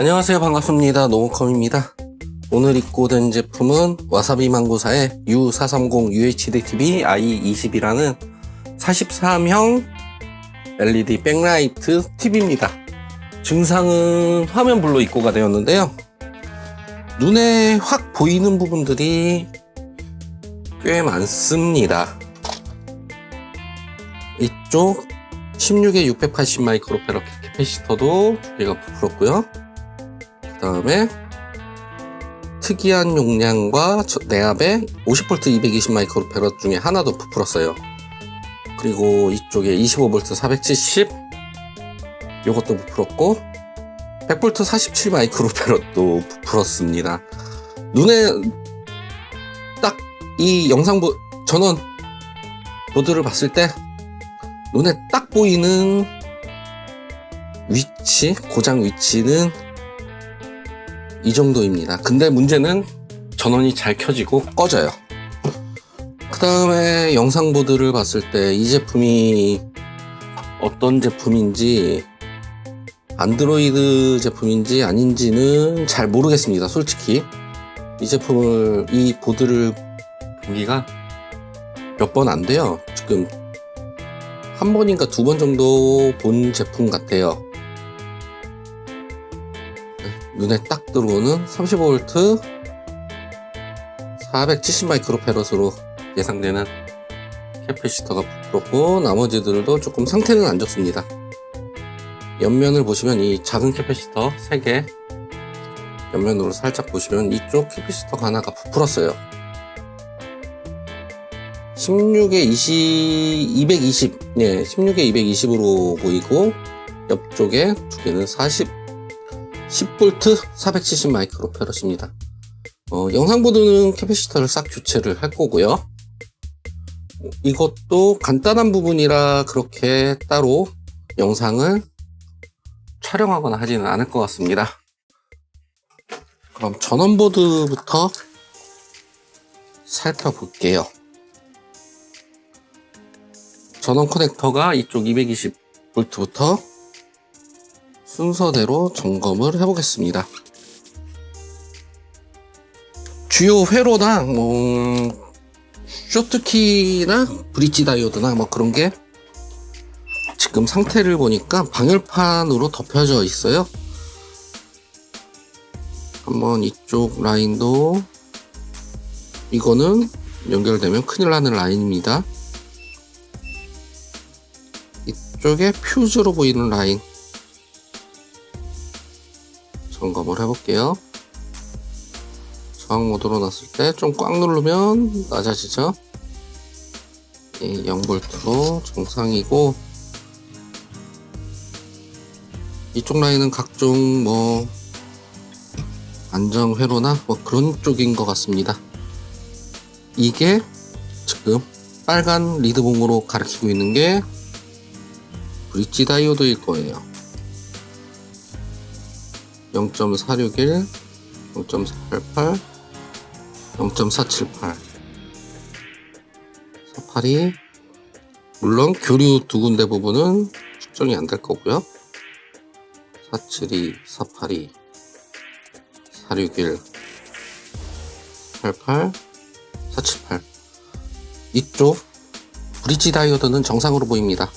안녕하세요. 반갑습니다. 노무컴입니다. 오늘 입고 된 제품은 와사비 망고사의 U430 UHD TV i20이라는 43형 LED 백라이트 TV입니다. 증상은 화면 블루 입고가 되었는데요. 눈에 확 보이는 부분들이 꽤 많습니다. 이쪽 16에 680 마이크로페러 캐패시터도 두 개가 부풀었고요 그 다음에 특이한 용량과 저- 내압에 50V 220 마이크로페럿 중에 하나도 부풀었어요. 그리고 이쪽에 25V 470 요것도 부풀었고 100V 47 마이크로페럿도 부풀었습니다. 눈에 딱 이 영상 보 전원 보드를 봤을 때 눈에 딱 보이는 위치 고장 위치는 이 정도입니다. 근데 문제는 전원이 잘 켜지고 꺼져요. 그 다음에 영상보드를 봤을 때 이 제품이 어떤 제품인지 안드로이드 제품인지 아닌지는 잘 모르겠습니다. 솔직히. 이 제품을, 이 보드를 보기가 몇 번 안 돼요. 지금 한 번인가 두 번 정도 본 제품 같아요. 눈에 딱 들어오는 35V 470 마이크로페럿으로 예상되는 캐패시터가 부풀었고 나머지들도 조금 상태는 안 좋습니다. 옆면을 보시면 이 작은 캐패시터 3개 옆면으로 살짝 보시면 이쪽 캐패시터가 하나가 부풀었어요. 16에 20, 220, 예, 16에 220으로 보이고 옆쪽에 두 개는 40 10V 470 마이크로페럿입니다. 어, 영상보드는 캐패시터를 싹 교체를 할 거고요. 이것도 간단한 부분이라 그렇게 따로 영상을 촬영하거나 하지는 않을 것 같습니다. 그럼 전원보드부터 살펴볼게요. 전원 커넥터가 이쪽 220V부터 순서대로 점검을 해보겠습니다. 주요 회로나 뭐 쇼트키나 브릿지 다이오드나 뭐 그런 게 지금 상태를 보니까 방열판으로 덮여져 있어요. 한번 이쪽 라인도 이거는 연결되면 큰일 나는 라인입니다. 이쪽에 퓨즈로 보이는 라인 점검을 해볼게요. 저항 모드로 놨을 때 좀 꽉 누르면 낮아지죠. 이 0V로 정상이고 이쪽 라인은 각종 뭐 안정 회로나 뭐 그런 쪽인 것 같습니다. 이게 지금 빨간 리드봉으로 가리키고 있는 게 브릿지 다이오드일 거예요. 0.461, 0.488, 0.478, 482. 물론 교류 두 군데 부분은 측정이 안 될 거고요. 472, 482, 461, 88, 478. 이쪽 브릿지 다이오드는 정상으로 보입니다.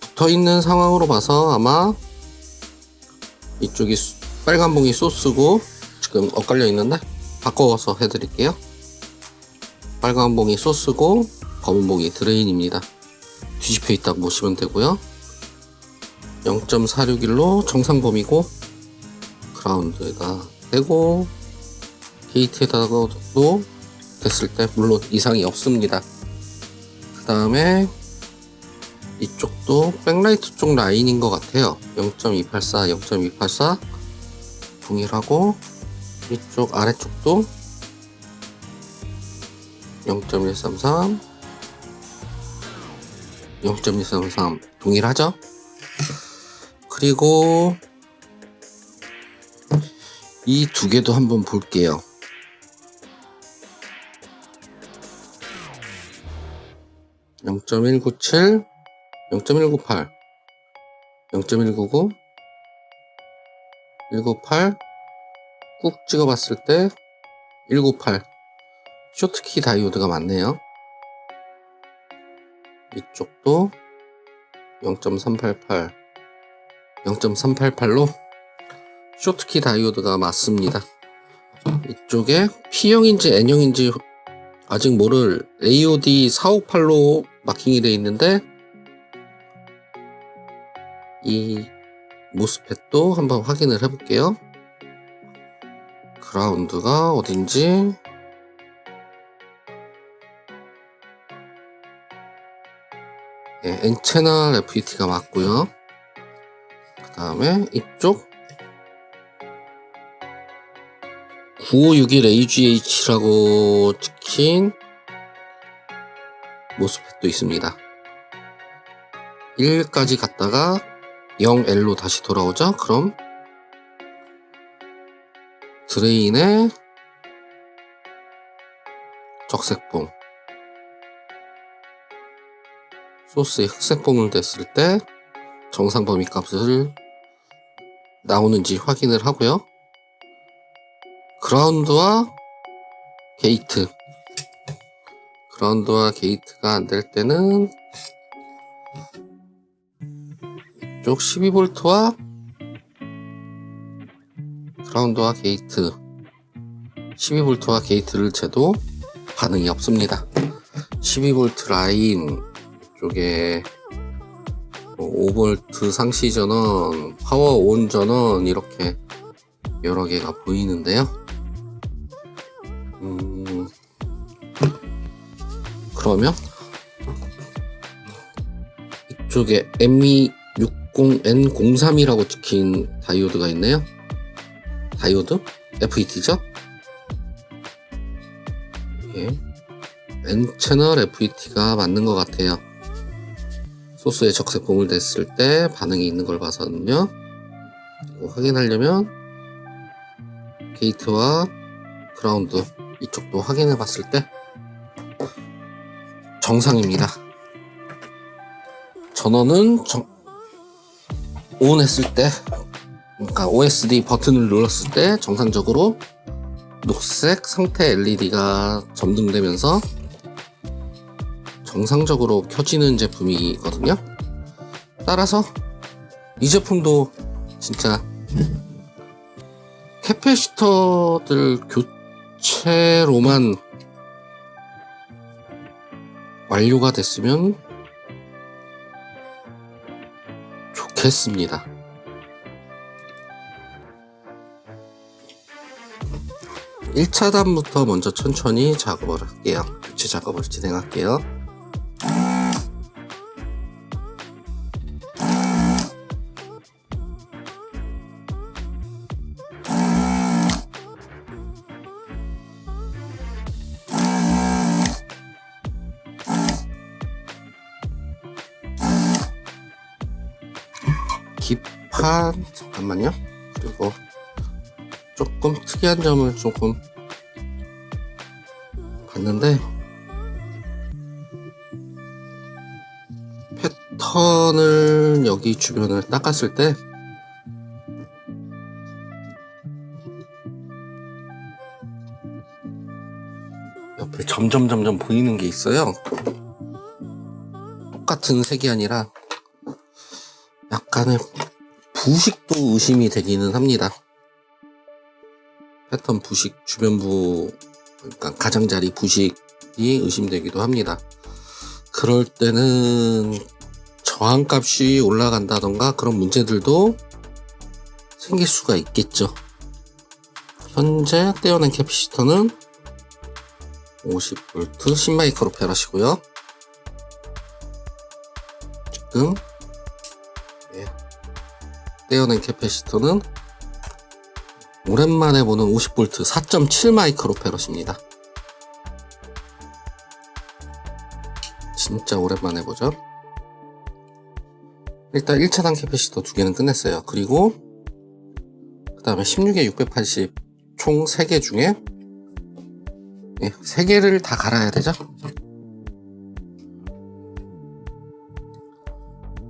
붙어 있는 상황으로 봐서 아마 이쪽이 수- 빨간 봉이 소스고 지금 엇갈려 있는데 바꿔서 해드릴게요. 빨간 봉이 소스고 검은 봉이 드레인입니다. 뒤집혀 있다고 보시면 되고요. 0.461로 정상 범위고 그라운드에다 대고 게이트에다가도 됐을 때 물론 이상이 없습니다. 그 다음에 이쪽도 백라이트 쪽 라인인 것 같아요. 0.284, 0.284 동일하고 이쪽 아래쪽도 0.133, 0.133 동일하죠? 그리고 이 두 개도 한번 볼게요. 0.197, 0.198, 0.199, 198. 꾹 찍어봤을 때 198. 쇼트키 다이오드가 많네요. 이쪽도 0.388. 0.388로 쇼트키 다이오드가 맞습니다. 이쪽에 P형인지 N형인지 아직 모를 AOD 458로 마킹이 되어 있는데 이 모스펫도 한번 확인을 해볼게요. 그라운드가 어딘지 네, N채널 FET가 맞고요. 그 다음에 이쪽 9561 AGH라고 찍힌 모스펫도 있습니다. 1까지 갔다가 0L로 다시 돌아오죠? 그럼 드레인의 적색봉 소스에 흑색봉을 댔을 때 정상 범위 값을 나오는지 확인을 하고요. 그라운드와 게이트 그라운드와 게이트가 안 될 때는 이쪽 12V와 그라운드와 게이트 12V와 게이트를 재도 반응이 없습니다. 12V 라인 쪽에 5V 상시 전원 파워 온 전원 이렇게 여러 개가 보이는데요. 음, 그러면 이쪽에 ME60N03이라고 찍힌 다이오드가 있네요. 다이오드? FET죠? 예. N채널 FET가 맞는 것 같아요. 소스에 적색봉을 댔을 때 반응이 있는 걸 봐서는요. 그리고 확인하려면 게이트와 그라운드 이쪽도 확인해 봤을 때 정상입니다. 전원은 정, ON 했을 때 그러니까 OSD 버튼을 눌렀을 때 정상적으로 녹색 상태 LED가 점등되면서 정상적으로 켜지는 제품이거든요. 따라서 이 제품도 진짜 캐패시터들 교체로만 완료가 됐으면 좋겠습니다. 일차단부터 먼저 천천히 작업을 할게요. 교체 작업을 진행할게요. 기판 잠깐만요. 그리고 조금 특이한 점을 조금 봤는데 패턴을 여기 주변을 닦았을 때 옆에 점점 점점 보이는 게 있어요. 똑같은 색이 아니라 약간의 부식도 의심이 되기는 합니다. 패턴 부식 주변부 그러니까 가장자리 부식이 의심되기도 합니다. 그럴 때는 저항값이 올라간다던가 그런 문제들도 생길 수가 있겠죠. 현재 떼어낸 캐피시터는 50V 10마이크로페럿이고요. 지금 예, 떼어낸 캐패시터는 오랜만에 보는 50V 4.7 마이크로페럿입니다. 진짜 오랜만에 보죠. 일단 1차단 캐패시터 두 개는 끝냈어요. 그리고 그 다음에 16에 680 총 3개 중에 예, 3개를 다 갈아야 되죠.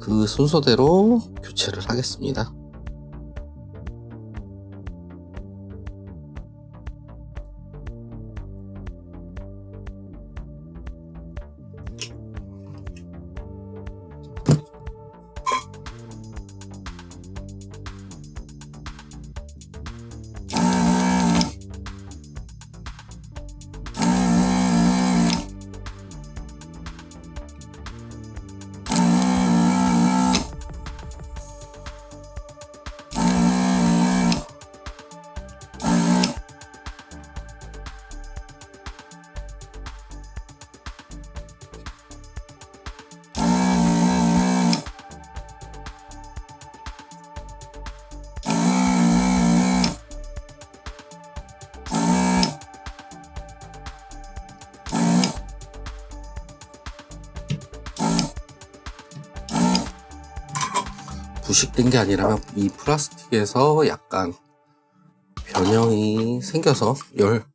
그 순서대로 교체를 하겠습니다. 부식된 게 아니라 이 플라스틱에서 약간 변형이 생겨서 열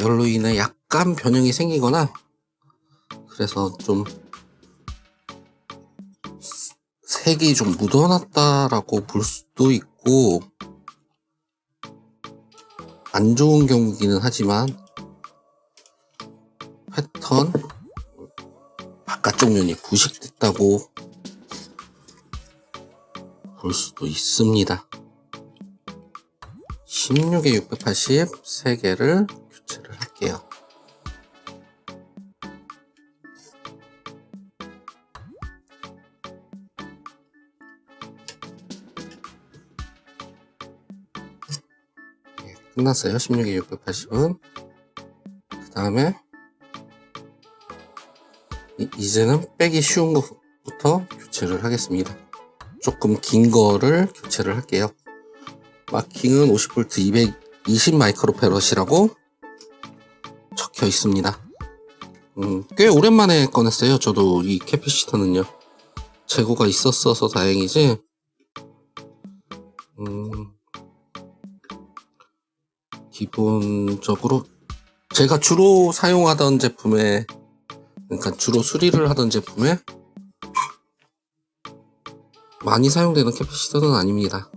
열로 인해 약간 변형이 생기거나 그래서 좀 색이 좀 묻어났다라고 볼 수도 있고 안 좋은 경우기는 하지만 패턴 바깥쪽 면이 부식됐다고 볼 수도 있습니다. 16에 680 3개를 교체를 할게요. 예, 끝났어요. 16에 680은. 그 다음에 이제는 빼기 쉬운 것부터 교체를 하겠습니다. 조금 긴 거를 교체를 할게요. 마킹은 50V 220 마이크로페럿이라고 적혀 있습니다. 음, 꽤 오랜만에 꺼냈어요. 저도 이 캐피시터는요. 재고가 있었어서 다행이지. 음, 기본적으로 제가 주로 사용하던 제품에 그러니까 주로 수리를 하던 제품에 많이 사용되는 캐피시터는 아닙니다.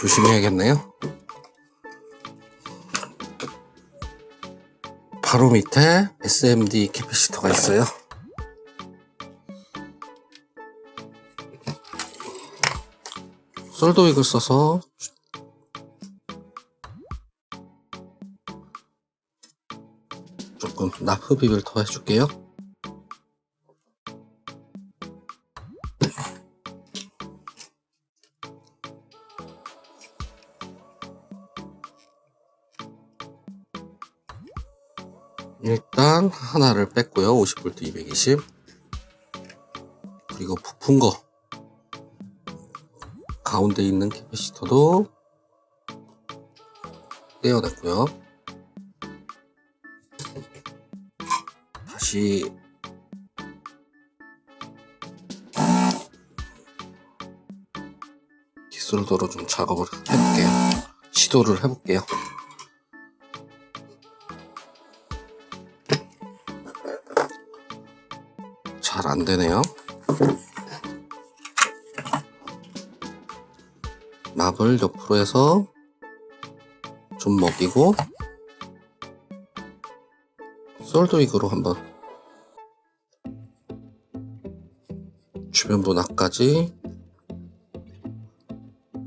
조심해야겠네요. 바로 밑에 SMD 캐피시터가 있어요. 솔더윅을 써서 조금 납흡입을 더 해줄게요. 하나를 뺐고요. 50V 220 그리고 부푼 거 가운데 있는 캐패시터도 떼어냈고요. 다시 기술도로 좀 작업을 해볼게요. 시도를 해볼게요. 안 되네요. 납을 옆으로 해서 좀 먹이고 솔드윅으로 한번 주변부 납까지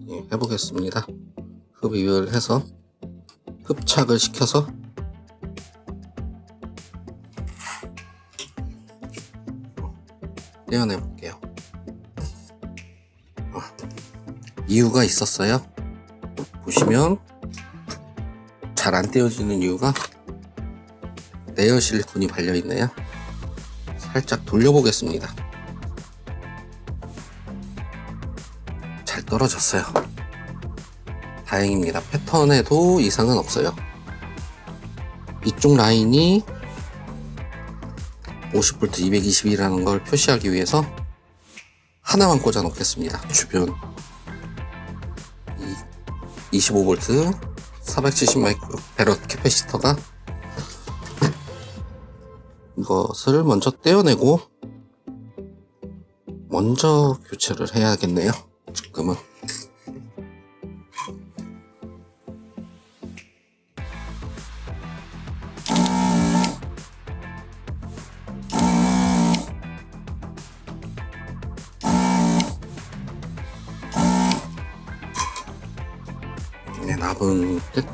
예, 해보겠습니다. 흡입을 해서 흡착을 시켜서 떼어내 볼게요. 어, 이유가 있었어요. 보시면 잘 안 떼어지는 이유가 레어 실리콘이 발려 있네요. 살짝 돌려보겠습니다. 잘 떨어졌어요. 다행입니다. 패턴에도 이상은 없어요. 이쪽 라인이 50V 220이라는 걸 표시하기 위해서 하나만 꽂아 놓겠습니다. 주변 25V 470 마이크로 베럿 캐패시터가 이것을 먼저 떼어내고 먼저 교체를 해야겠네요. 지금은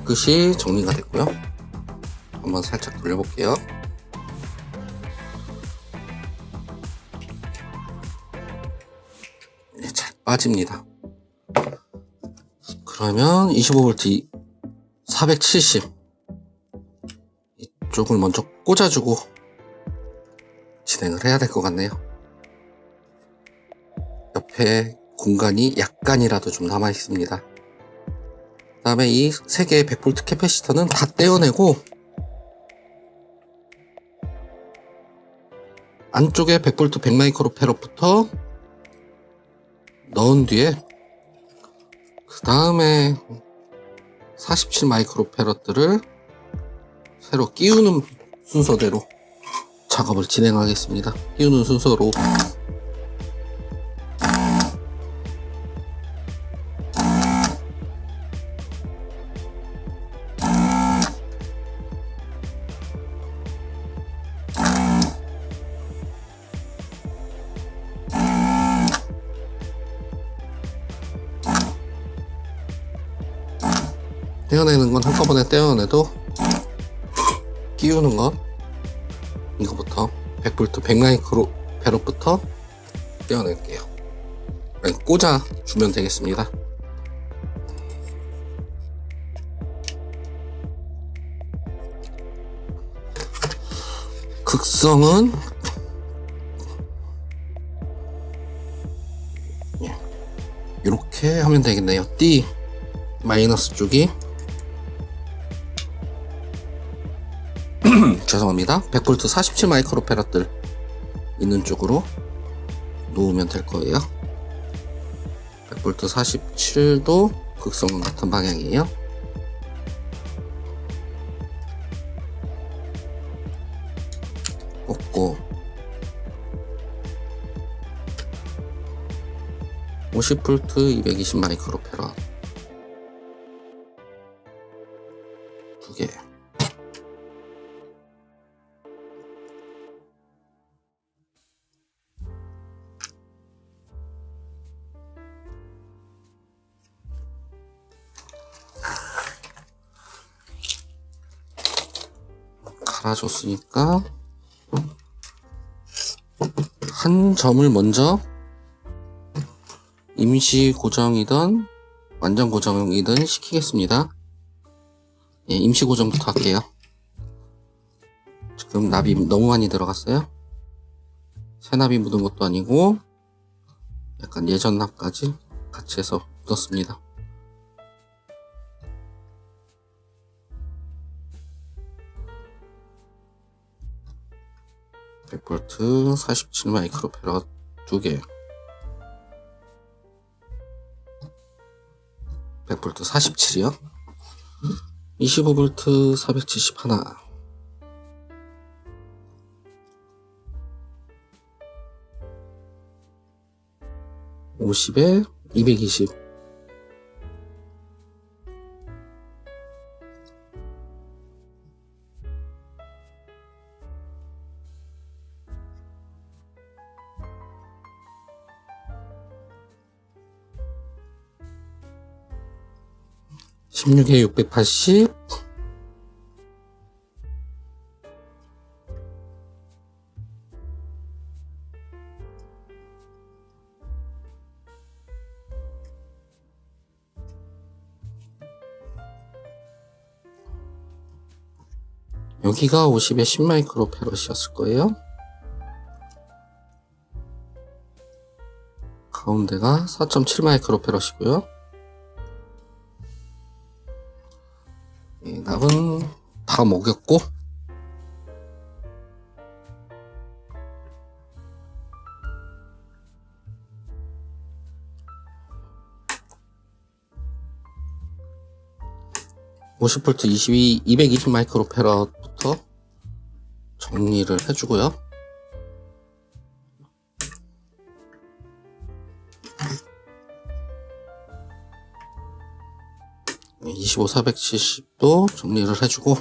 깨끗이 정리가 됐고요. 한번 살짝 돌려볼게요. 네, 잘 빠집니다. 그러면 25V 470 이쪽을 먼저 꽂아주고 진행을 해야 될 것 같네요. 옆에 공간이 약간이라도 좀 남아 있습니다. 그 다음에 이 세 개의 100V 캐패시터는 다 떼어내고 안쪽에 100V 100마이크로 패럿부터 넣은 뒤에 그 다음에 47 마이크로 패럿들을 새로 끼우는 순서대로 작업을 진행하겠습니다. 끼우는 순서로 100V 100마이크로 배럿부터 떼어낼게요. 아니, 꽂아 주면 되겠습니다. 극성은 예, 이렇게 하면 되겠네요. D 마이너스 쪽이 죄송합니다. 100V 47 마이크로 패럿들 있는 쪽으로 놓으면 될 거예요. 100V 47도 극성은 같은 방향이에요. 꽂고 50V 220 마이크로 패럿 갈아줬으니까 한 점을 먼저 임시 고정이든 완전 고정이든 시키겠습니다. 예, 임시 고정부터 할게요. 지금 납이 너무 많이 들어갔어요. 새납이 묻은 것도 아니고 약간 예전 납까지 같이 해서 묻었습니다. 백0 0볼트 47 마이크로 패럿 2개 100볼트 47이요? 25V 470 하나 50에 220 16에 680 여기가 50에 10 마이크로 패럿이었을 거예요. 가운데가 4.7 마이크로 패럿이고요. 이 납은 다 먹였고. (50V 22) (220 마이크로 패럿부터) 정리를 해주고요 25, 470도 정리를 해주고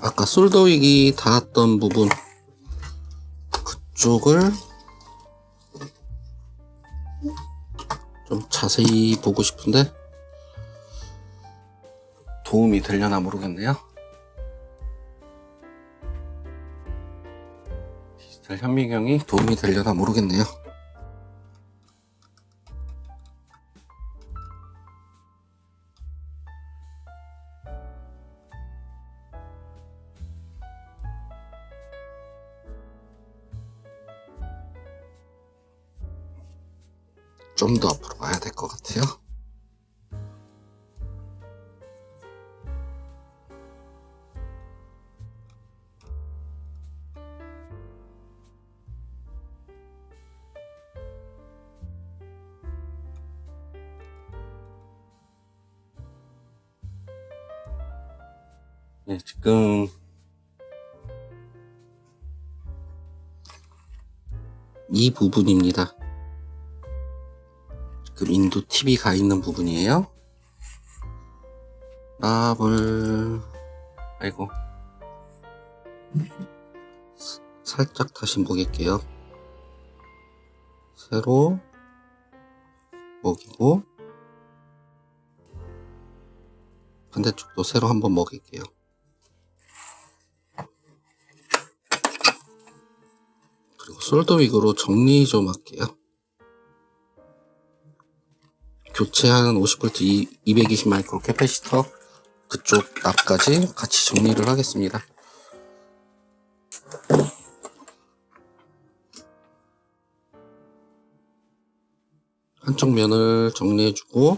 아까 솔더윅이 닿았던 부분 이쪽을 좀 자세히 보고 싶은데 도움이 되려나 모르겠네요. 현미경이 도움이 되려나 모르겠네요. 부분입니다. 지금 인도 TV 가 있는 부분이에요. 납을 아이고 스- 살짝 다시 먹일게요. 새로 먹이고 반대쪽도 새로 한번 먹일게요. 그리고 솔더윅으로 정리 좀 할게요. 교체한 50V 220 마이크로 캐패시터 그쪽 납까지 같이 정리를 하겠습니다. 한쪽 면을 정리해주고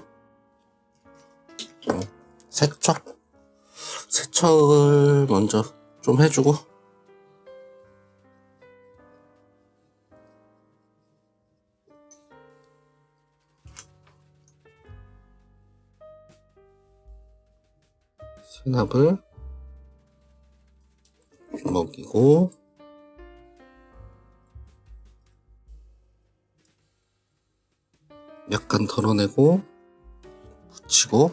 어, 세척 세척을 먼저 좀 해주고 수납을 먹이고 약간 덜어내고 붙이고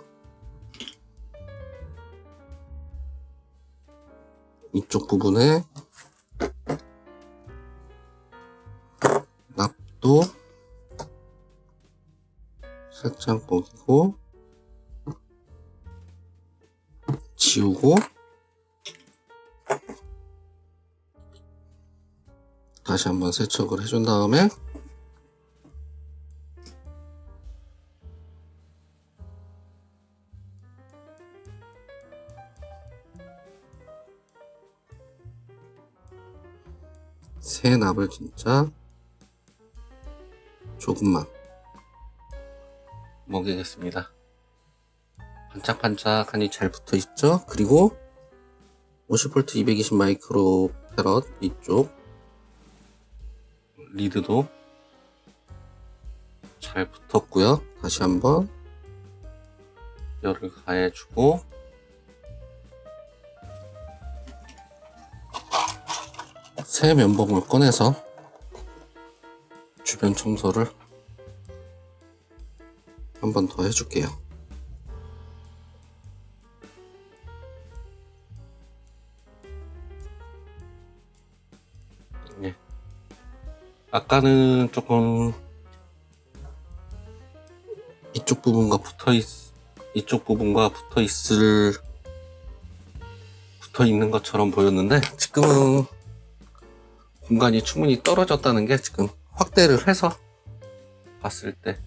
이쪽 부분에 납도 살짝 먹이고 지우고 다시 한번 세척을 해준 다음에 새 납을 진짜 조금만 먹이겠습니다. 반짝반짝하니 잘 붙어 있죠? 그리고 50V 220 마이크로 패럿 이쪽 리드도 잘 붙었고요. 다시 한번 열을 가해주고 새 면봉을 꺼내서 주변 청소를 한 번 더 해줄게요. 아까는 조금 이쪽 부분과 붙어 있 이쪽 부분과 붙어 있을 붙어 있는 것처럼 보였는데 지금은 공간이 충분히 떨어졌다는 게 지금 확대를 해서 봤을 때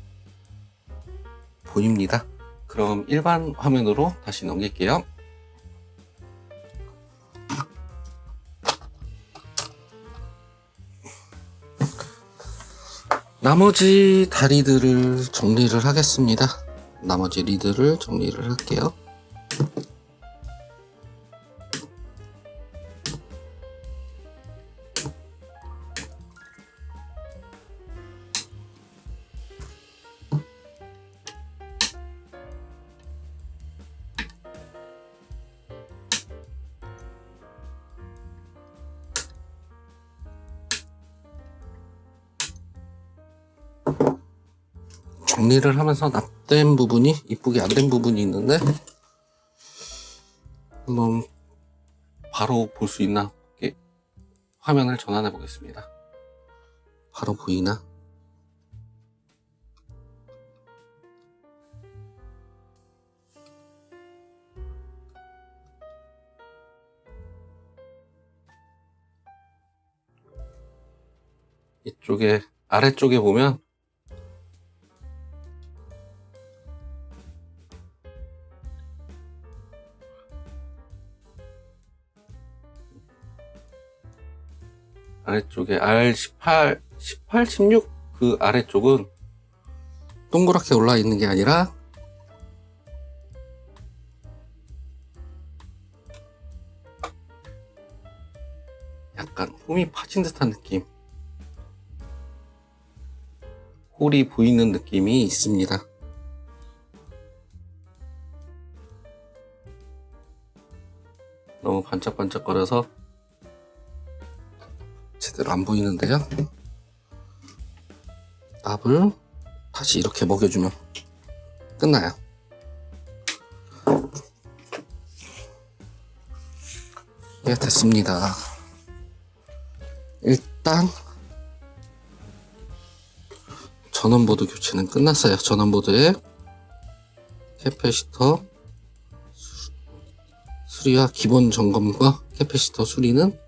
보입니다. 그럼 일반 화면으로 다시 넘길게요. 나머지 다리들을 정리를 하겠습니다. 나머지 리드를 정리를 할게요. 정리를 하면서 납된 부분이 이쁘게 안 된 부분이 있는데 한번 바로 볼 수 있나 화면을 전환해 보겠습니다. 바로 보이나? 이쪽에 아래쪽에 보면 아래쪽에 R18, 18, 16 그 아래쪽은 동그랗게 올라 있는 게 아니라 약간 홈이 파진 듯한 느낌. 홀이 보이는 느낌이 있습니다. 너무 반짝반짝거려서 안 보이는데요. 납을 다시 이렇게 먹여주면 끝나요. 예, 됐습니다. 일단 전원보드 교체는 끝났어요. 전원보드에 캐패시터 수- 수리와 기본 점검과 캐패시터 수리는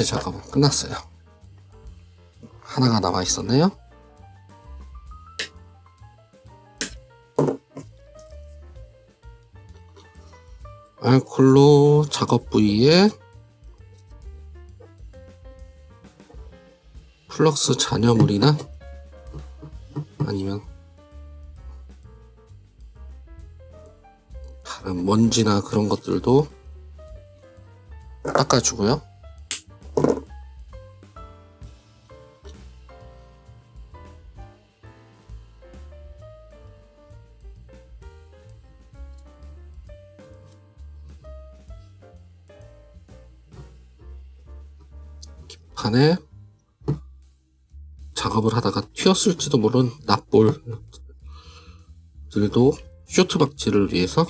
교체 작업은 끝났어요. 하나가 남아 있었네요. 알콜로 작업 부위에 플럭스 잔여물이나 아니면 다른 먼지나 그런 것들도 닦아주고요. 튀었을지도 모르는 납볼들도 쇼트 박지를 위해서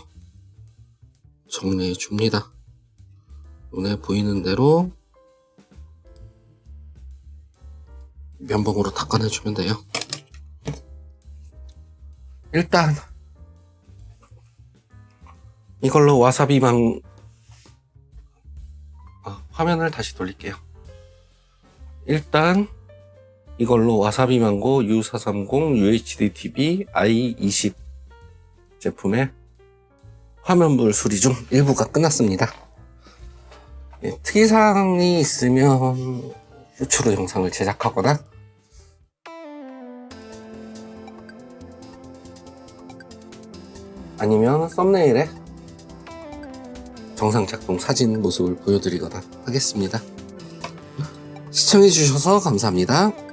정리해 줍니다. 눈에 보이는 대로 면봉으로 닦아내 주면 돼요. 일단 이걸로 와사비망 아, 화면을 다시 돌릴게요. 일단 이걸로 와사비 망고 U430 UHD TV i20 제품의 화면물 수리 중 일부가 끝났습니다. 예, 특이사항이 있으면 유튜브 영상을 제작하거나 아니면 썸네일에 정상 작동 사진 모습을 보여드리거나 하겠습니다. 시청해주셔서 감사합니다.